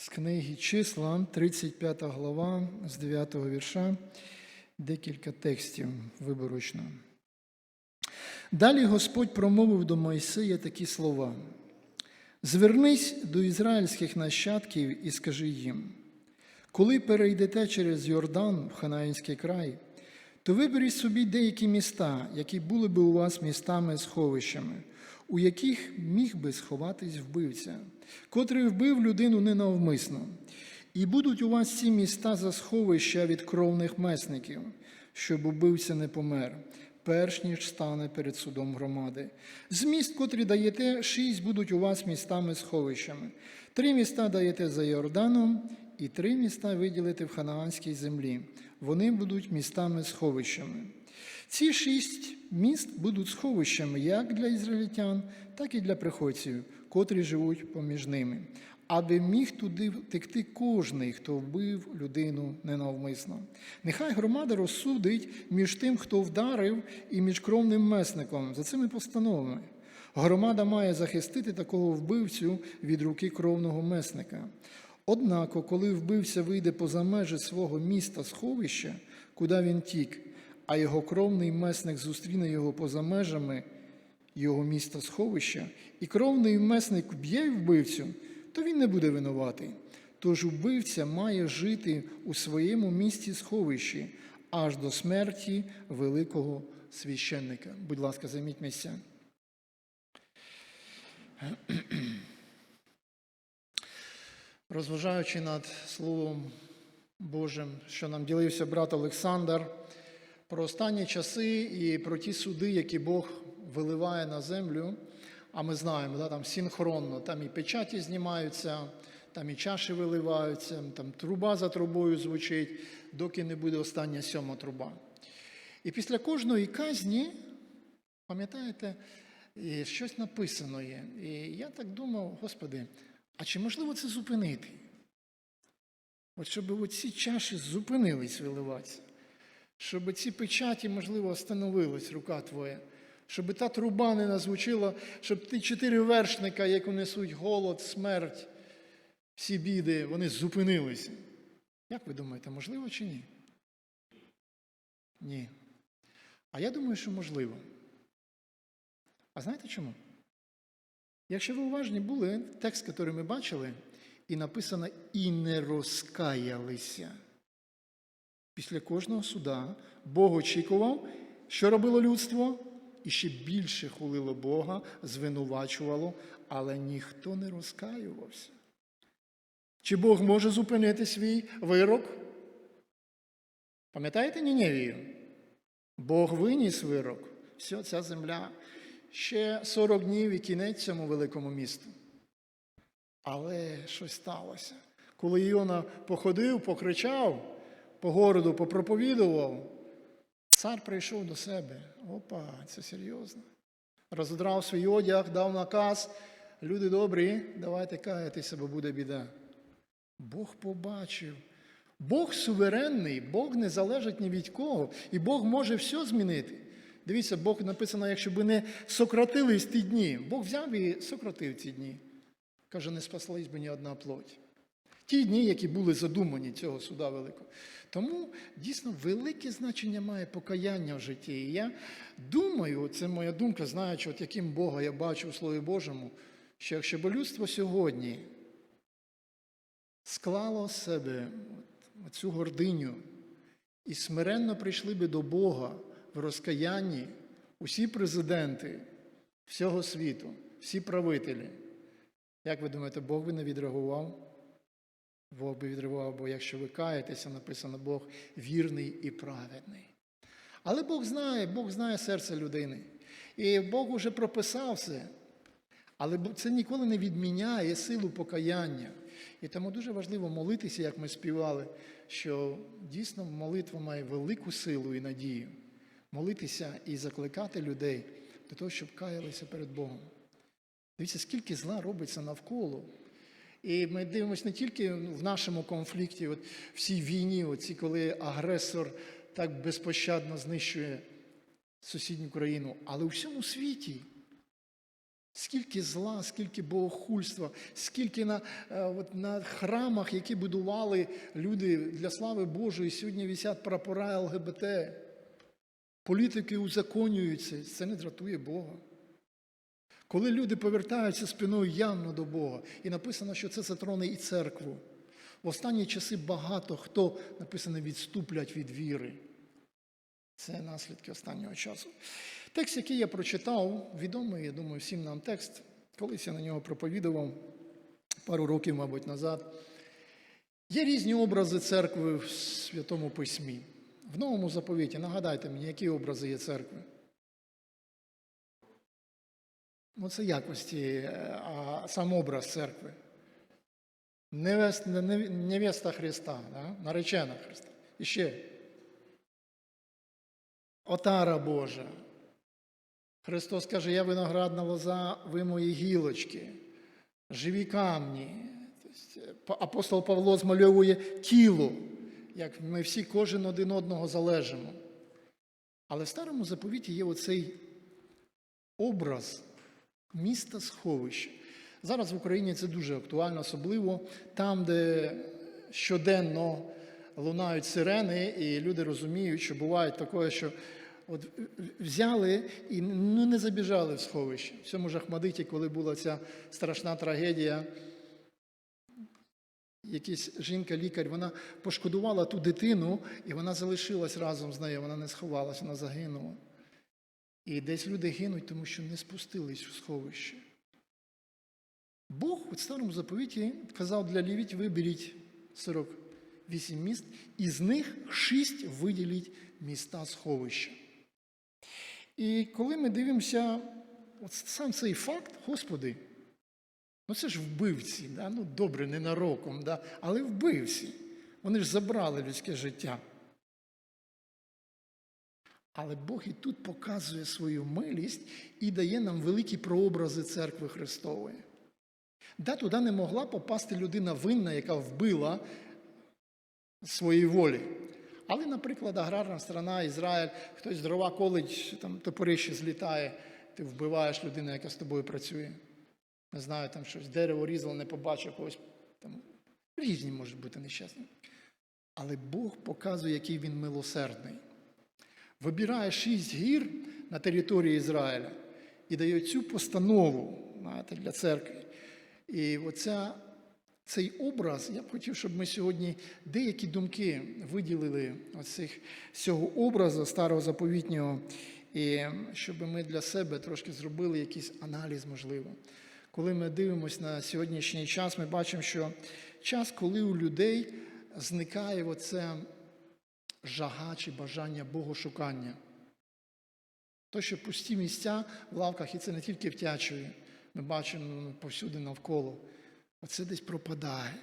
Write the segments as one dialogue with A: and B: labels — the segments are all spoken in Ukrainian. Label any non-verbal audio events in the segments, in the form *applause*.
A: з книги числа, 35 глава, з 9 вірша, декілька текстів виборочно. Далі Господь промовив до Мойсея такі слова: Звернись до ізраїльських нащадків і скажи їм, коли перейдете через Йордан в Ханаїнський край, то виберіть собі деякі міста, які були би у вас містами сховищами, у яких міг би сховатись вбивця, котрий вбив людину ненавмисно. І будуть у вас ці міста за сховища від кровних месників, щоб убивця не помер, перш ніж стане перед судом громади. З міст, котрі даєте, шість будуть у вас містами сховищами. Три міста даєте за Йорданом, і три міста виділите в ханаанській землі. Вони будуть містами сховищами. Ці шість міст будуть сховищами як для ізраїльтян, так і для приходців, котрі живуть поміж ними, аби міг туди втекти кожний, хто вбив людину ненавмисно. Нехай громада розсудить між тим, хто вдарив, і між кровним месником за цими постановами. Громада має захистити такого вбивцю від руки кровного месника. Однако, коли вбивця вийде поза межі свого міста сховища, куди він тік, а його кровний месник зустріне його поза межами його міста сховища, і кровний месник б'є вбивцю, то він не буде винуватий. Тож вбивця має жити у своєму місті сховищі аж до смерті великого священника. Будь ласка, займіть місця. Розважаючи над Словом Божим, що нам ділився брат Олександр, про останні часи і про ті суди, які Бог виливає на землю. А ми знаємо, да, там синхронно, там і печаті знімаються, там і чаші виливаються, там труба за трубою звучить, доки не буде остання сьома труба. І після кожної казні, пам'ятаєте, щось написано є. І я так думав, Господи, а чи можливо це зупинити? От щоб оці чаші зупинились виливатися, щоб ці печаті, можливо, остановилась рука Твоя, щоб та труба не назвучила, щоб ті чотири вершника, як несуть голод, смерть, всі біди, вони зупинилися. Як ви думаєте, можливо чи ні? Ні. А я думаю, що можливо. А знаєте чому? Якщо ви уважні були, текст, який ми бачили, і написано і не розкаялися. Після кожного суда Бог очікував, що робило людство, і ще більше хулило Бога, звинувачувало, але ніхто не розкаювався. Чи Бог може зупинити свій вирок? Пам'ятаєте Ніневію? Бог виніс вирок. Все, ця земля ще 40 днів і кінець цьому великому місту. Але щось сталося. Коли Іона походив, покричав по городу, попроповідував, цар прийшов до себе. Опа, це серйозно. Розодрав свій одяг, дав наказ. Люди добрі, давайте каятися, бо буде біда. Бог побачив. Бог суверенний, Бог не залежить ні від кого, і Бог може все змінити. Дивіться, Бог написано, якщо б не сократились ті дні. Бог взяв і сократив ці дні. Каже, не спаслась би ні одна плоть. Ті дні, які були задумані цього суда великого. Тому дійсно велике значення має покаяння в житті. І я думаю, це моя думка, знаючи, от яким Бога я бачу у Слові Божому, що якщо б людство сьогодні склало з себе цю гординю і смиренно прийшли би до Бога розкаянні усі президенти всього світу, всі правителі. Як ви думаєте, Бог би не відреагував? Бог би відреагував, бо якщо ви каєтеся, написано Бог вірний і праведний. Але Бог знає, Бог знає серце людини. І Бог уже прописав все. Але це ніколи не відміняє силу покаяння. І тому дуже важливо молитися, як ми співали, що дійсно молитва має велику силу і надію. Молитися і закликати людей до того, щоб каялися перед Богом. Дивіться, скільки зла робиться навколо. І ми дивимося не тільки в нашому конфлікті, от в цій війні, оці, коли агресор так безпощадно знищує сусідню країну, але у всьому світі. Скільки зла, скільки богохульства, скільки на, е, от, на храмах, які будували люди для слави Божої, сьогодні висять прапора ЛГБТ. Політики узаконюються, це не дратує Бога. Коли люди повертаються спиною явно до Бога, і написано, що це затроне і церкву. В останні часи багато хто написано відступлять від віри. Це наслідки останнього часу. Текст, який я прочитав, відомий, я думаю, всім нам текст. Колись я на нього проповідував пару років, мабуть, назад. Є різні образи церкви в Святому Письмі. В новому заповіті, нагадайте мені, які образи є церкви? Ну, це якості, е, а сам образ церкви. Невеста, невеста Христа, да? наречена Христа. І ще. Отара Божа. Христос каже, я виноградна лоза, ви мої гілочки, живі камні. Тобто, Апостол Павло змальовує тіло, як ми всі кожен один одного залежимо. Але в старому заповіті є оцей образ міста сховища. Зараз в Україні це дуже актуально, особливо там, де щоденно лунають сирени, і люди розуміють, що буває таке, що от взяли і ну, не забіжали в сховище. В цьому ж Ахмадиті, коли була ця страшна трагедія, якась жінка-лікар, вона пошкодувала ту дитину, і вона залишилась разом з нею, вона не сховалася, вона загинула. І десь люди гинуть, тому що не спустились у сховище. Бог у старому заповіті казав для лівіть, виберіть 48 міст, і з них 6 виділіть міста сховища. І коли ми дивимося, от сам цей факт, Господи, ну це ж вбивці, да? ну добре, ненароком, да? але вбивці. Вони ж забрали людське життя. Але Бог і тут показує свою милість і дає нам великі прообрази церкви Христової. Да, туди не могла попасти людина винна, яка вбила своєї волі. Але, наприклад, аграрна страна, Ізраїль, хтось дрова колить, там топорище злітає, ти вбиваєш людину, яка з тобою працює. Не знаю, там щось, дерево різало, не побачив когось. Там, різні можуть бути нещасні. Але Бог показує, який він милосердний. Вибирає шість гір на території Ізраїля і дає цю постанову знаєте, для церкви. І оця, цей образ, я б хотів, щоб ми сьогодні деякі думки виділили оцих, цього образу старого заповітнього, і щоб ми для себе трошки зробили якийсь аналіз, можливо. Коли ми дивимося на сьогоднішній час, ми бачимо, що час, коли у людей зникає оце жага чи бажання богошукання. То, що пусті місця в лавках, і це не тільки в Тячеві, ми бачимо повсюди навколо. Оце десь пропадає.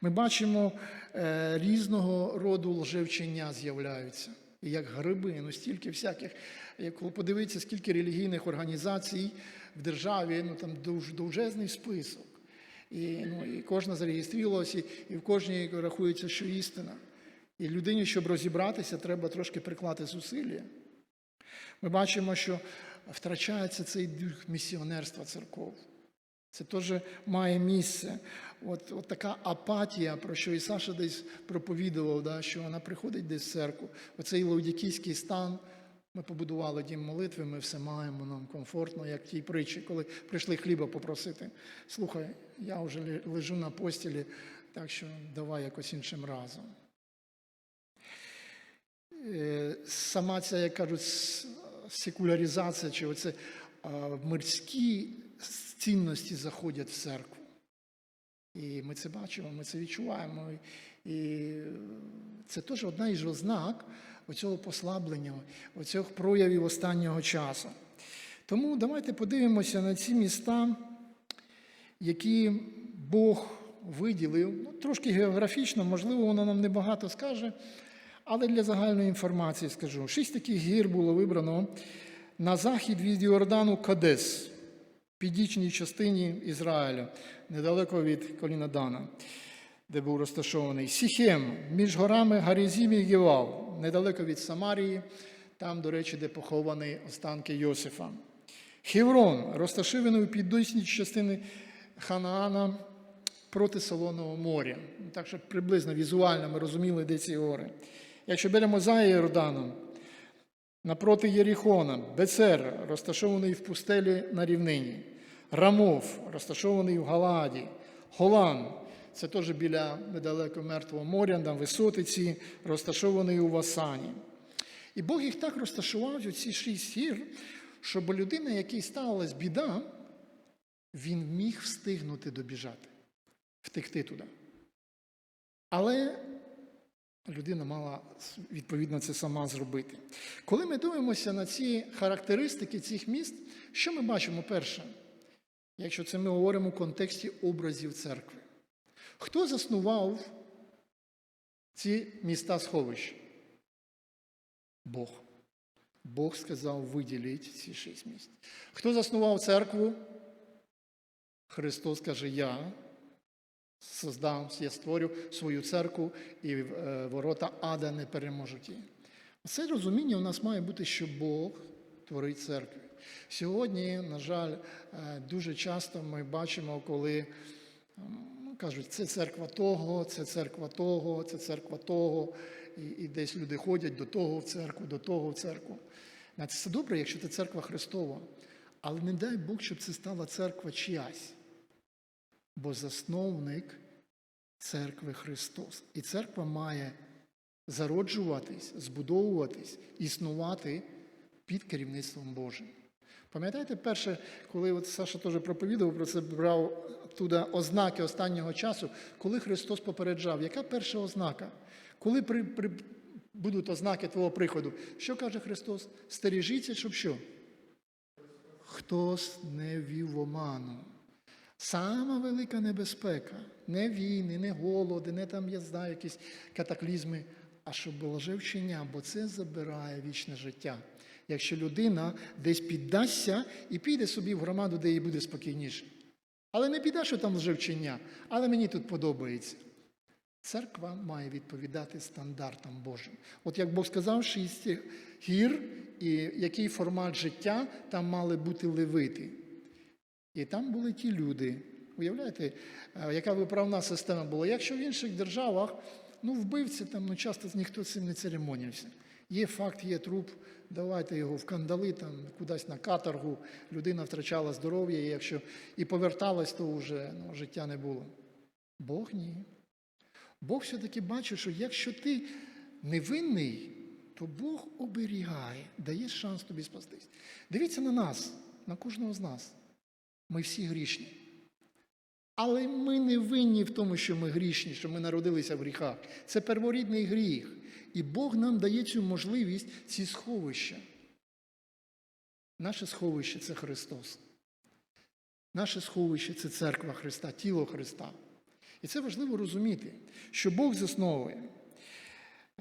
A: Ми бачимо е, різного роду лжевчення з'являються. Як гриби, ну стільки всяких, як подивитися, скільки релігійних організацій в державі, ну там дуж, довжезний список. І, ну, і кожна зареєструвалася, і, і в кожній рахується, що істина. І людині, щоб розібратися, треба трошки приклати зусилля. Ми бачимо, що втрачається цей дух місіонерства церков. Це теж має місце. От, от така апатія, про що і Саша десь проповідував, да, що вона приходить десь в церкву. Оцей лаудікійський стан. Ми побудували дім молитви, ми все маємо, нам комфортно, як в тій притчі, коли прийшли хліба попросити. Слухай, я вже лежу на постілі, так що давай якось іншим разом. Е, Сама ця, як кажуть, секуляризація, чи оце мирські цінності заходять в церкву. І ми це бачимо, ми це відчуваємо. І це теж одна із ознак оцього послаблення, оцього проявів останнього часу. Тому давайте подивимося на ці міста, які Бог виділив. Ну, Трошки географічно, можливо, воно нам небагато скаже, але для загальної інформації скажу. Шість таких гір було вибрано на захід від Йордану Кадес, північній частині Ізраїля, недалеко від Колінадана, де був розташований. Сіхем між горами Гарізім і Гівал, недалеко від Самарії, там, до речі, де поховані останки Йосифа. Хеврон розташований у піддосній частини Ханаана проти Солоного моря. Так що приблизно візуально ми розуміли, де ці гори. Якщо беремо за Йорданом, напроти Єріхона, Бецер, розташований в пустелі на рівнині, Рамов, розташований в Галаді, Голан, це теж біля недалеко Мертвого моря, там висотиці, розташований у Васані. І Бог їх так розташував, у ці шість гір, щоб людина, якій сталася біда, він міг встигнути добіжати, втекти туди. Але людина мала відповідно це сама зробити. Коли ми дивимося на ці характеристики цих міст, що ми бачимо перше? Якщо це ми говоримо в контексті образів церкви. Хто заснував ці міста сховища? Бог. Бог сказав, виділіть ці шість міст. Хто заснував церкву? Христос каже, я создам, я створю свою церкву, і е, ворота ада не переможуть її. Це розуміння у нас має бути, що Бог творить церкву. Сьогодні, на жаль, е, дуже часто ми бачимо, коли ну, кажуть, це церква того, це церква того, це церква того, і, і десь люди ходять до того в церкву, до того в церкву. Це добре, якщо це церква Христова, але не дай Бог, щоб це стала церква чиясь. Бо засновник церкви Христос. І церква має зароджуватись, збудовуватись, існувати під керівництвом Божим. Пам'ятаєте, перше, коли от Саша теж проповідував про це, брав туди ознаки останнього часу, коли Христос попереджав, яка перша ознака? Коли при, при, будуть ознаки твого приходу, що каже Христос? Стережіться, щоб що? Хтось не вів оману. Сама велика небезпека, не війни, не голоди, не там, я знаю, якісь катаклізми, а щоб було вчення, бо це забирає вічне життя. Якщо людина десь піддасться і піде собі в громаду, де їй буде спокійніше. Але не піде, що там лжевчення, але мені тут подобається. Церква має відповідати стандартам Божим. От як Бог сказав, шість гір, і який формат життя там мали бути левити. І там були ті люди. Уявляєте, е, яка виправна система була? Якщо в інших державах, ну, вбивці там ну, часто ніхто цим не церемонівся. Є факт, є труп, давайте його в кандали, там, кудись на каторгу, людина втрачала здоров'я, і якщо і поверталась, то вже ну, життя не було. Бог ні. Бог все-таки бачить, що якщо ти невинний, то Бог оберігає, дає шанс тобі спастись. Дивіться на нас, на кожного з нас. Ми всі грішні. Але ми не винні в тому, що ми грішні, що ми народилися в гріхах. Це перворідний гріх. І Бог нам дає цю можливість, ці сховища. Наше сховище це Христос. Наше сховище це церква Христа, тіло Христа. І це важливо розуміти, що Бог засновує.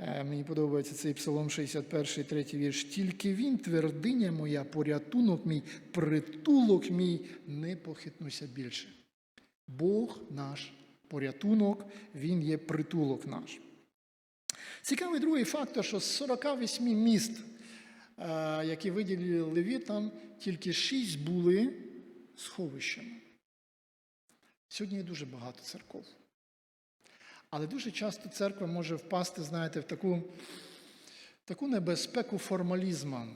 A: Е, Мені подобається цей Псалом 61, третій вірш. Тільки він, твердиня моя, порятунок мій, притулок мій, не похитнуся більше. Бог наш порятунок, Він є притулок наш. Цікавий другий фактор, що з 48 міст, е, які виділили левітам, тільки 6 були сховищами. Сьогодні є дуже багато церков. Але дуже часто церква може впасти, знаєте, в таку, таку небезпеку формалізму.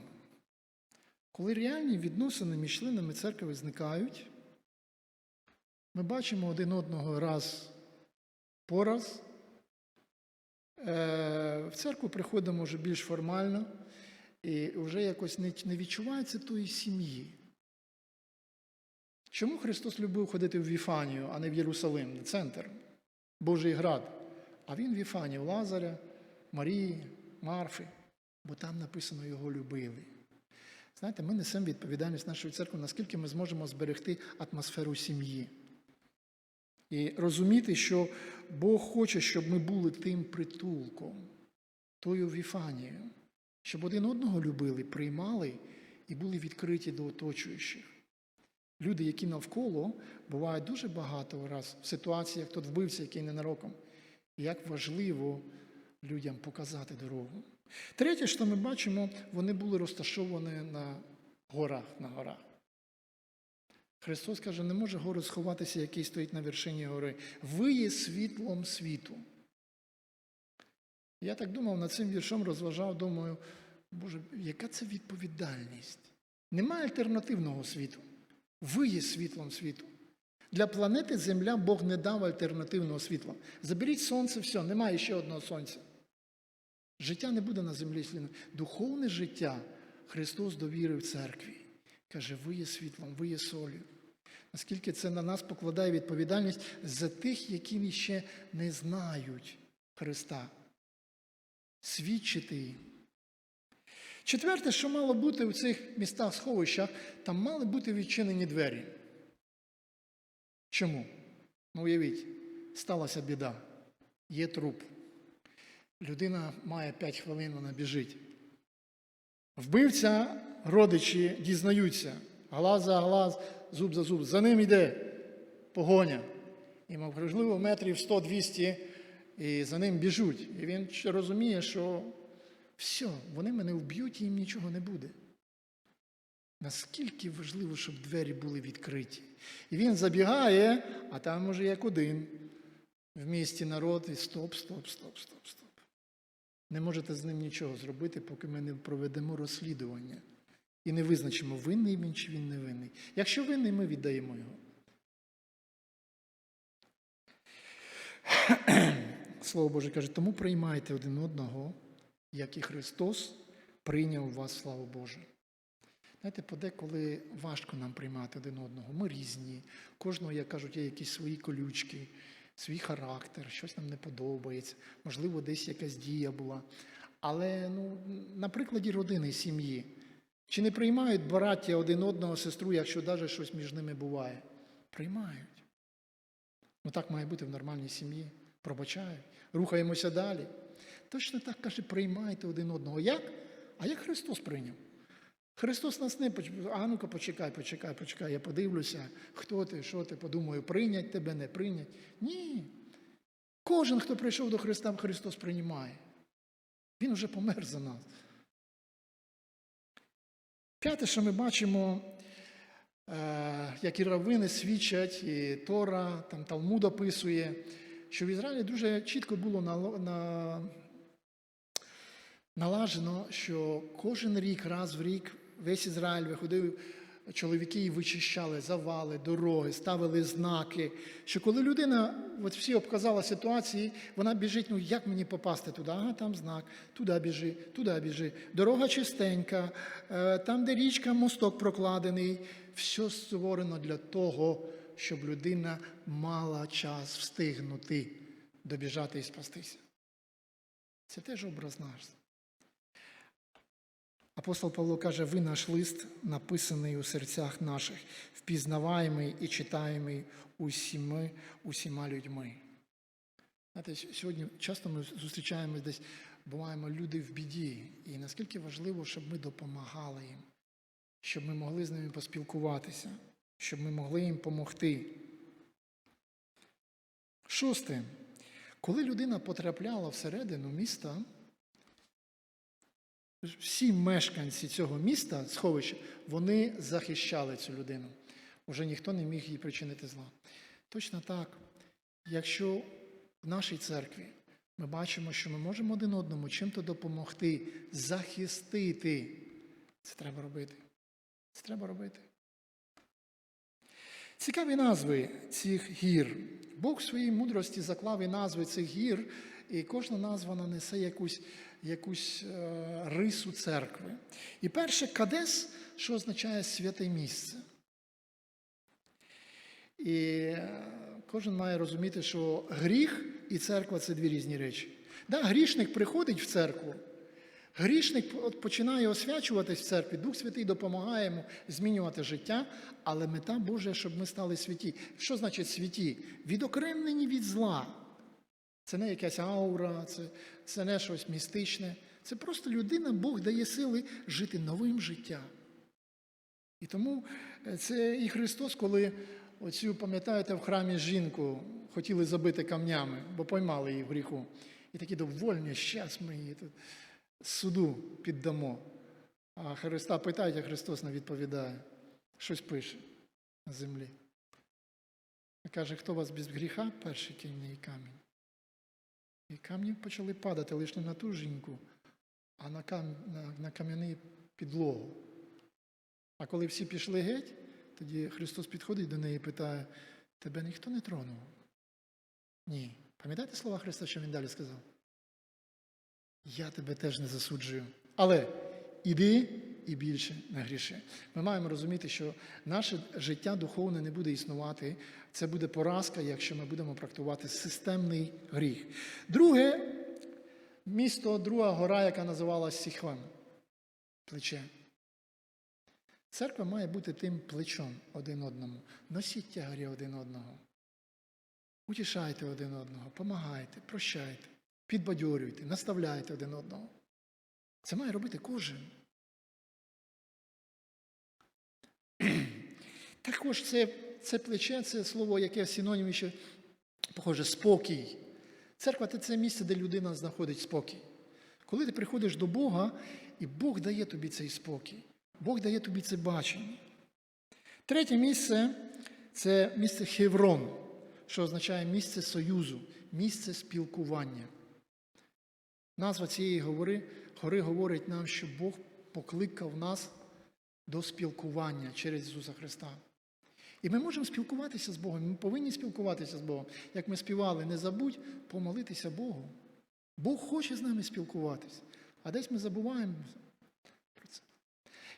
A: Коли реальні відносини між членами церкви зникають, ми бачимо один одного раз по раз. Е, В церкву приходимо вже більш формально, і вже якось не відчувається тої сім'ї. Чому Христос любив ходити в Віфанію, а не в Єрусалим, центр? Божий град. А він в Іфані, в Лазаря, Марії, Марфи, бо там написано його любили. Знаєте, ми несемо відповідальність нашої церкви, наскільки ми зможемо зберегти атмосферу сім'ї. І розуміти, що Бог хоче, щоб ми були тим притулком, тою Віфанією, щоб один одного любили, приймали і були відкриті до оточуючих. Люди, які навколо, бувають дуже багато раз в ситуаціях, хто вбився, який ненароком. Як важливо людям показати дорогу. Третє, що ми бачимо, вони були розташовані на горах. на горах. Христос каже, не може город сховатися, який стоїть на вершині гори. Ви є світлом світу. Я так думав, над цим віршом розважав, думаю, Боже, яка це відповідальність? Немає альтернативного світу. Ви є світлом світу. Для планети Земля Бог не дав альтернативного світла. Заберіть сонце, все, немає ще одного сонця. Життя не буде на землі. Духовне життя Христос довірив церкві. Каже, ви є світлом, ви є солью. Наскільки це на нас покладає відповідальність за тих, які ще не знають Христа. Свідчити. Четверте, що мало бути в цих містах сховищах, там мали бути відчинені двері. Чому? Ну, уявіть, сталася біда, є труп. Людина має 5 хвилин, вона біжить. Вбивця, родичі дізнаються, глаз за глаз, зуб за зуб. За ним йде погоня. І, можливо, метрів 100-200, і за ним біжуть. І він розуміє, що все, вони мене вб'ють і їм нічого не буде. Наскільки важливо, щоб двері були відкриті. І він забігає, а там уже як один. В місті народ і стоп, стоп, стоп, стоп, стоп. Не можете з ним нічого зробити, поки ми не проведемо розслідування і не визначимо, винний він чи він не винний. Якщо винний, ми віддаємо його. Слово Боже каже, тому приймайте один одного, як і Христос прийняв вас, славу Божу. Знаєте, подеколи важко нам приймати один одного. Ми різні. Кожного, як кажуть, є якісь свої колючки, свій характер, щось нам не подобається, можливо, десь якась дія була. Але ну, на прикладі родини, сім'ї, чи не приймають браття один одного сестру, якщо навіть щось між ними буває? Приймають. Ну так має бути в нормальній сім'ї. Пробачають, рухаємося далі. Точно так каже, приймайте один одного. Як? А як Христос прийняв? Христос нас не а ну-ка почекай, почекай, почекай, я подивлюся, хто ти, що ти, подумаю, прийнять тебе, не прийнять. Ні. Кожен, хто прийшов до Христа, Христос приймає. Він вже помер за нас. П'яте, що ми бачимо, е, як і равини свідчать, і Тора, там Талмуд описує, що в Ізраїлі дуже чітко було налажено, що кожен рік, раз в рік, весь Ізраїль виходив, чоловіки і вичищали завали, дороги, ставили знаки. Що коли людина, от всі обказала ситуації, вона біжить, ну як мені попасти туди? Ага, там знак, туди біжи, туди біжи. Дорога чистенька, е, там, де річка, мосток прокладений, все створено для того, щоб людина мала час встигнути добіжати і спастися. Це теж образ наш. Апостол Павло каже, ви наш лист, написаний у серцях наших, впізнаваємий і читаємий усіми, усіма людьми. Знаєте, сьогодні часто ми зустрічаємось десь, буваємо люди в біді. І наскільки важливо, щоб ми допомагали їм, щоб ми могли з ними поспілкуватися, щоб ми могли їм допомогти. Шосте. Коли людина потрапляла всередину міста, всі мешканці цього міста, сховища, вони захищали цю людину. Уже ніхто не міг їй причинити зла. Точно так, якщо в нашій церкві ми бачимо, що ми можемо один одному чим-то допомогти, захистити, це треба робити. Це треба робити. Цікаві назви цих гір. Бог в своїй мудрості заклав і назви цих гір, і кожна назва несе якусь, якусь е, рису церкви. І перше кадес, що означає святе місце. І е, кожен має розуміти, що гріх і церква це дві різні речі. Да, грішник приходить в церкву, грішник починає освячуватись в церкві, Дух Святий допомагає йому змінювати життя, але мета Божа, щоб ми стали святі. Що значить святі? Відокремлені від зла. Це не якась аура, це, це не щось містичне. Це просто людина, Бог дає сили жити новим життям. І тому е, це і Христос, коли оцю, пам'ятаєте, в храмі жінку хотіли забити камнями, бо поймали її в гріху. І такі довольні, щас ми її тут суду піддамо. А Христа питають, а Христос не відповідає. Щось пише. на землі. Каже, хто вас без гріха, перший неї камінь. І камні почали падати лише не на ту жінку, а на, кам... на, на кам'яну підлогу. А коли всі пішли геть, тоді Христос підходить до неї і питає: тебе ніхто не тронув? Ні. Пам'ятаєте слова Христа, що він далі сказав? Я тебе теж не засуджую. Але іди і більше не гріши. Ми маємо розуміти, що наше життя духовне не буде існувати. Це буде поразка, якщо ми будемо практикувати системний гріх. Друге місто, друга гора, яка називалась Сіхван. Плече. Церква має бути тим плечом один одному. Носіть тягарі один одного. Утішайте один одного, помагайте, прощайте, підбадьорюйте, наставляйте один одного. Це має робити кожен. Також це, це плече, це слово, яке в синонімі ще похоже, спокій. Церква це це місце, де людина знаходить спокій. Коли ти приходиш до Бога, і Бог дає тобі цей спокій, Бог дає тобі це бачення. Третє місце це місце Хеврон, що означає місце союзу, місце спілкування. Назва цієї гори, гори говорить нам, що Бог покликав нас до спілкування через Ісуса Христа. І ми можемо спілкуватися з Богом. Ми повинні спілкуватися з Богом. Як ми співали, не забудь помолитися Богу. Бог хоче з нами спілкуватися, а десь ми забуваємо про це.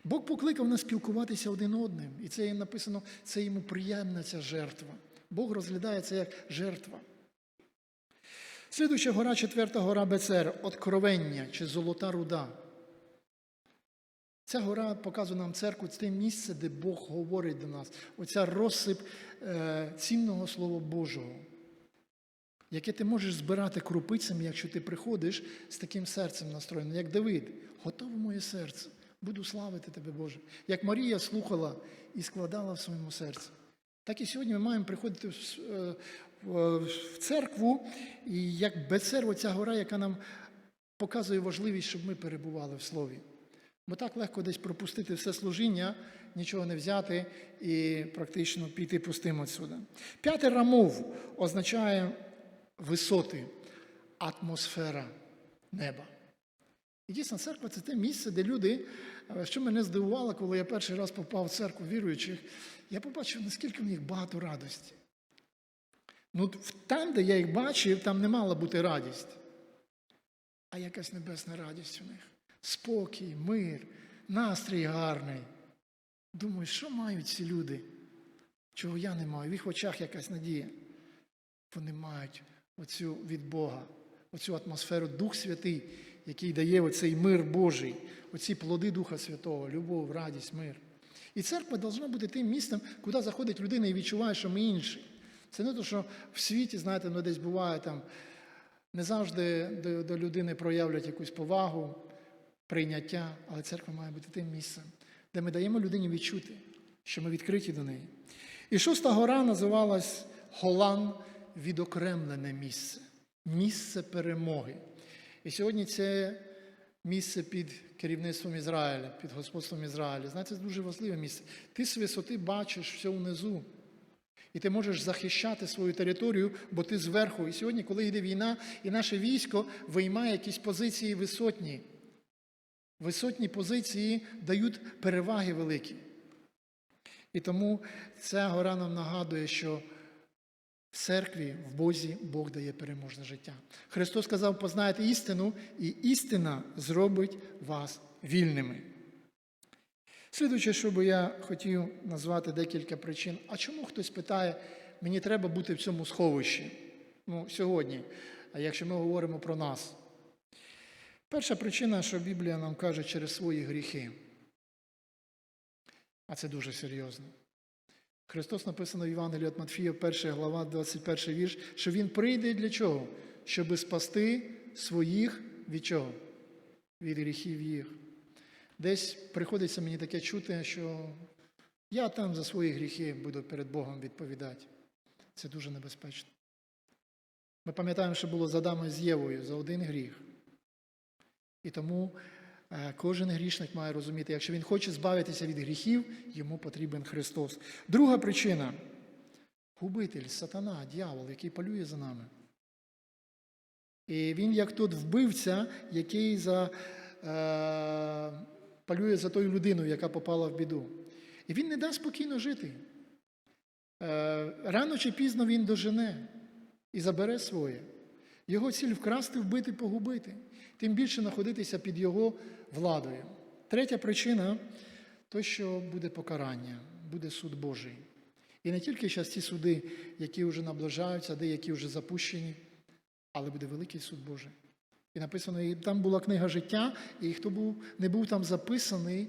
A: Бог покликав нас спілкуватися один одним, і це їм написано, це йому приємна ця жертва. Бог розглядає це як жертва. Слідуюча гора, четверта гора Бецер, откровення чи золота руда. Ця гора показує нам церкву, це те місце, де Бог говорить до нас. Оця розсип е, цінного Слова Божого, яке ти можеш збирати крупицями, якщо ти приходиш з таким серцем настроєним, як Давид, готове моє серце, буду славити тебе, Боже. Як Марія слухала і складала в своєму серці. Так і сьогодні ми маємо приходити в, е, церкву, і як Бецер, оця гора, яка нам показує важливість, щоб ми перебували в Слові. Бо так легко десь пропустити все служіння, нічого не взяти і практично піти пустим отсюди. П'яте рамов означає висоти, атмосфера неба. І дійсно, церква це те місце, де люди, що мене здивувало, коли я перший раз попав в церкву віруючих, я побачив, наскільки в них багато радості. Ну, там, де я їх бачив, там не мала бути радість, а якась небесна радість у них спокій, мир, настрій гарний. Думаю, що мають ці люди, чого я не маю? В їх очах якась надія. Вони мають оцю від Бога, оцю атмосферу Дух Святий, який дає оцей мир Божий, оці плоди Духа Святого, любов, радість, мир. І церква повинна бути тим місцем, куди заходить людина і відчуває, що ми інші. Це не те, що в світі, знаєте, ну десь буває там, не завжди до, до людини проявлять якусь повагу, прийняття, але церква має бути тим місцем, де ми даємо людині відчути, що ми відкриті до неї. І шоста гора називалась Голан відокремлене місце, місце перемоги. І сьогодні це місце під керівництвом Ізраїля, під господством Ізраїля. Знаєте, це дуже важливе місце. Ти з висоти бачиш все внизу. І ти можеш захищати свою територію, бо ти зверху. І сьогодні, коли йде війна, і наше військо виймає якісь позиції висотні. Висотні позиції дають переваги великі. І тому ця гора нам нагадує, що в церкві, в Бозі Бог дає переможне життя. Христос сказав, познаєте істину, і істина зробить вас вільними. Слідуючи, що би я хотів назвати декілька причин. А чому хтось питає, мені треба бути в цьому сховищі? Ну, сьогодні, а якщо ми говоримо про нас. Перша причина, що Біблія нам каже через свої гріхи. А це дуже серйозно. Христос написано в Євангелії від Матфія, 1 глава, 21 вірш, що Він прийде для чого? Щоби спасти своїх від чого? Від гріхів їх. Десь приходиться мені таке чути, що я там за свої гріхи буду перед Богом відповідати. Це дуже небезпечно. Ми пам'ятаємо, що було з Адамом з Євою за один гріх. І тому Е, Кожен грішник має розуміти, якщо він хоче збавитися від гріхів, йому потрібен Христос. Друга причина губитель, сатана, дьявол, який полює за нами. І він, як тот вбивця, який за, е, полює за тою людиною, яка попала в біду. І він не дасть спокійно жити. Е, рано чи пізно він дожене і забере своє. Його ціль вкрасти, вбити, погубити, тим більше знаходитися під його владою. Третя причина то, що буде покарання, буде суд Божий. І не тільки зараз ті суди, які вже наближаються, деякі вже запущені, але буде великий суд Божий. І написано, і там була книга життя, і хто був, не був там записаний,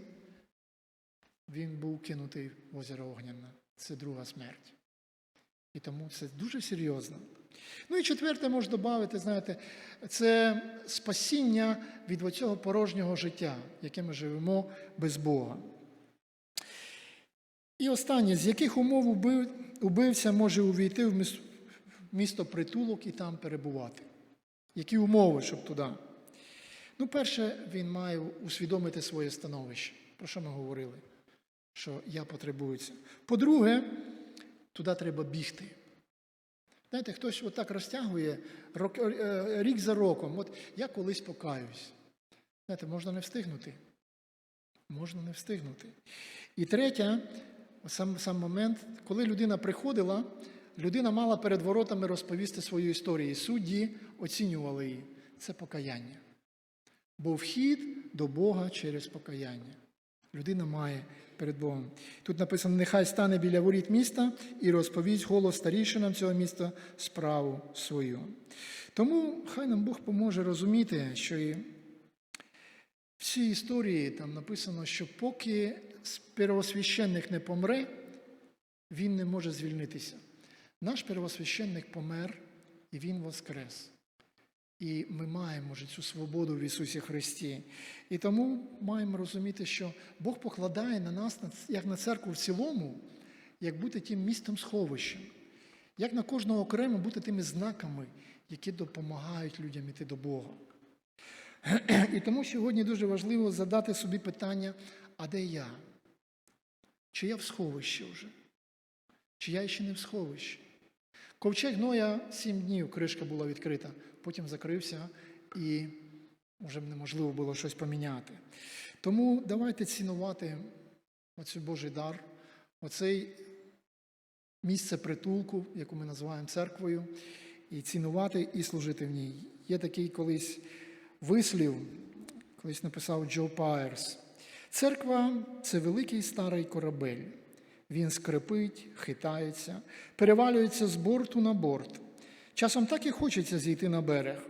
A: він був кинутий в озеро Огняне. Це друга смерть. І тому це дуже серйозно. Ну і четверте, можу додати, знаєте, це спасіння від оцього порожнього життя, яке ми живемо без Бога. І останнє, з яких умов убив, убивця може увійти в місто притулок і там перебувати? Які умови, щоб туди? Ну, перше, він має усвідомити своє становище. Про що ми говорили? Що я потребую це. По-друге, туди треба бігти. Знаєте, хтось отак розтягує рок, е, рік за роком. От я колись покаюсь. Знаєте, можна не встигнути. Можна не встигнути. І третє, сам, сам момент, коли людина приходила, людина мала перед воротами розповісти свою історію. Судді оцінювали її. Це покаяння. Бо вхід до Бога через покаяння. Людина має перед Богом. Тут написано: нехай стане біля воріт міста і розповість голос старішинам цього міста справу свою. Тому хай нам Бог поможе розуміти, що і в цій історії там написано, що поки первосвященник не помре, він не може звільнитися. Наш первосвященник помер і він воскрес. І ми маємо вже цю свободу в Ісусі Христі. І тому маємо розуміти, що Бог покладає на нас, як на церкву в цілому, як бути тим містом сховищем, як на кожного окремо бути тими знаками, які допомагають людям іти до Бога. *clears throat* І тому сьогодні дуже важливо задати собі питання: а де я? Чи я в сховищі вже? Чи я ще не в сховищі? Ковчег Ноя сім днів кришка була відкрита, потім закрився і вже неможливо було щось поміняти. Тому давайте цінувати оцей Божий дар, оцей місце притулку, яку ми називаємо церквою, і цінувати і служити в ній. Є такий колись вислів, колись написав Джо Пайерс. Церква це великий старий корабель. Він скрипить, хитається, перевалюється з борту на борт. Часом так і хочеться зійти на берег,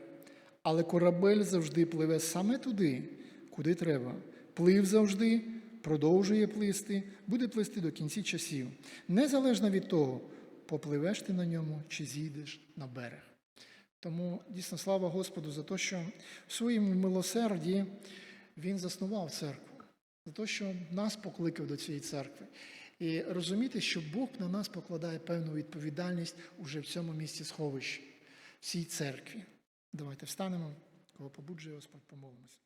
A: але корабель завжди пливе саме туди, куди треба. Плив завжди, продовжує плисти, буде плисти до кінці часів, незалежно від того, попливеш ти на ньому чи зійдеш на берег. Тому дійсно слава Господу за те, що в своєму милосерді Він заснував церкву, за те, що нас покликав до цієї церкви. І розуміти, що Бог на нас покладає певну відповідальність уже в цьому місці сховищі, в цій церкві. Давайте встанемо, кого побуджує Господь, помолимося.